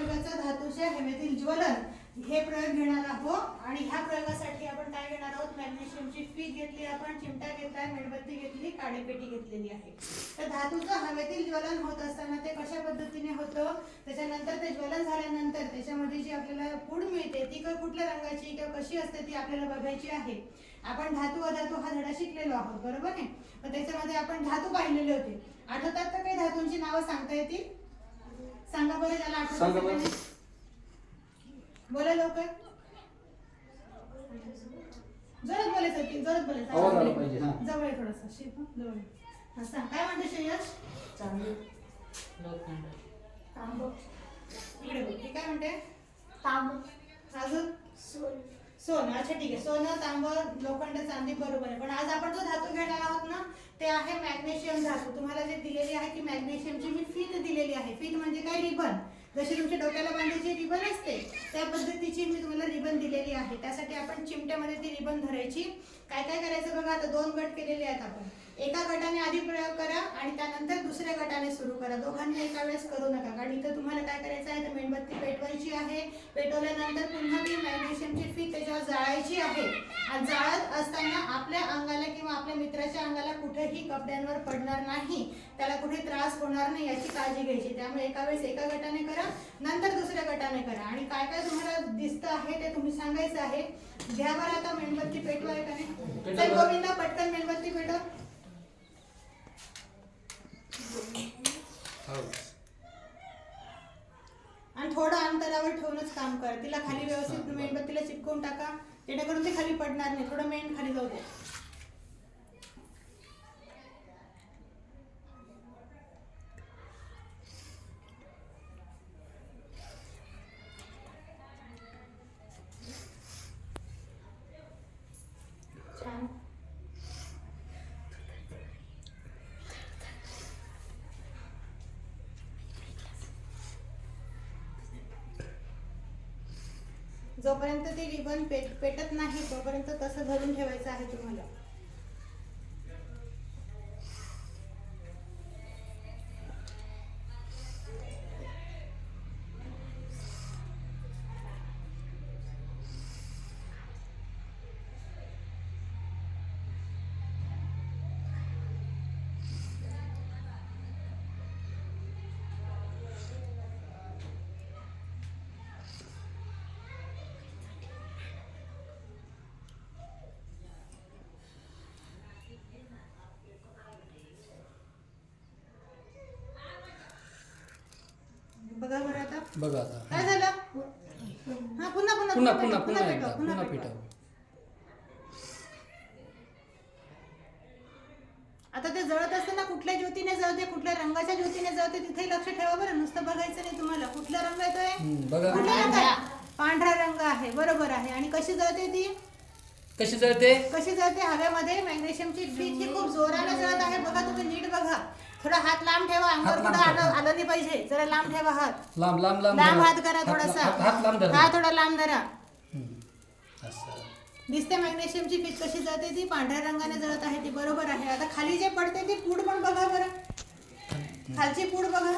प्रयोगाचा धातूच्या हेवेतील ज्वलन हे प्रयोग घेणार आहोत आणि ह्या प्रयोगासाठी आपण काय घेणार आहोत? मॅग्नेशियमची फी घेतली आपण चिमटा घेतलाय मेणबत्ती घेतली काडेपेटी घेतलेली आहे. तर धातूचं हवेतील ज्वलन होत असताना ते कशा पद्धतीने होतं? त्याच्यानंतर ते ज्वलन झाल्यानंतर त्याच्यामध्ये जी आपल्याला पूड मिळते ती का कुठल्या रंगाची किंवा कशी असते ती आपल्याला बघायची आहे. आपण धातू अधातू हा धडा शिकलेलो आहोत बरोबर आहे? मग त्याच्यामध्ये आपण धातू पाहिलेले होते. आठवतात तर काही धातूंची नावं सांगता येतील? बरं त्याला सांगा बरं. बोला लवकर. जोरात बोलायचं की जोरात बोलायचं आवाज आला पाहिजे, हा. जवळ आहे थोडंसं. हं, जवळ आहे. हा, सांग. काय म्हणते श्रेयस? चांदी लोखंड तांब. इकडे ती काय म्हणते? तांब. अजून? सोन. सोनं. अच्छा ठीक आहे. सोनं तांब लोखंड चांदी बरोबर आहे. पण आज आपण जो धातू घेणार आहोत ना ते आहे मॅग्नेशियम धातू. तुम्हाला जे दिलेली आहे की मॅग्नेशियमची मी फीत दिलेली आहे. फीत म्हणजे काय? रिबन. जशी तुमच्या डोक्याला बांधायची रिबन असते त्या पद्धतीची मी तुम्हाला रिबन दिलेली आहे. त्यासाठी आपण चिमट्यामध्ये ती रिबन धरायची. काय काय करायचं बघा आता दोन गट केलेले आहेत आपण. एका गटाने आधी प्रयोग करा आणि त्यानंतर दुसऱ्या गटाने सुरू करा. दोघांनी एका वेळेस करू नका. कारण इथं तुम्हाला काय करायचं आहे तर मेणबत्ती पेटवायची आहे. पेटवल्यानंतर पुन्हा ती मॅग्नेशियमची फी त्याच्यावर जाळायची आहे. आणि जाळत असताना आपल्या अंगाला किंवा आपल्या मित्राच्या अंगाला कुठेही कपड्यांवर पडणार नाही. त्याला कुठे त्रास होणार नाही याची काळजी घ्यायची. त्यामुळे एका वेळेस एका गटाने करा नंतर दुसऱ्या गटाने करा. आणि काय काय तुम्हाला दिसतं आहे ते तुम्ही सांगायचं आहे. घ्या बरं आता मेणबत्ती पेटवाय का नाही पेटवा गोविंदा पटकन मेणबत्ती पेटव. आणि थोडं अंतरावर ठेवूनच काम कर. तिला खाली व्यवस्थित मेणबत्तीला चिपकवून टाका. जेणेकरून ते खाली पडणार नाही. थोडं मेण खाली जाऊ दे. जोपर्यंत ती रिबन पेट पेटत नाही तोपर्यंत तसं धरून ठेवायचं आहे तुम्हाला. बघा आता. काय झालं? हा पुन्हा पुन्हा पुन्हा पुन्हा पुन्हा एकदा पुन्हा पेटवा. आता ते जळत असताना कुठल्या ज्योतीने जळते कुठल्या रंगाच्या ज्योतीने जळते तिथे लक्ष ठेवा बरं. नुसतं बघायचं नाही तुम्हाला. कुठला रंग येतोय हम्म, बघा. कुठला रंग आहे? पांढरा. रंग आहे बरोबर आहे. आणि कशी जळते ती? कशी जळते? कशी जळते? हवेमध्ये मॅग्नेशियमची ही खूप जोराने जळत आहे. बघा तुम्ही नीट बघा. थोडा हात लांब ठेवा अंगावर हात लांब कुठं आलं ठेवा. आलं नाही पाहिजे. जरा लांब ठेवा हात. लांब लांब लांब लांब धरा. हात करा थोडासा. हात हात लांब धरा. हा थोडा लांब धरा. हम्म, असं. दिसते मॅग्नेशियमची फीत कशी जळते ती? पांढऱ्या रंगाने जळत आहे ती. बरोबर आहे. आता खाली जे पडते ती पूड पण बघा बरं. खालची पूड बघा.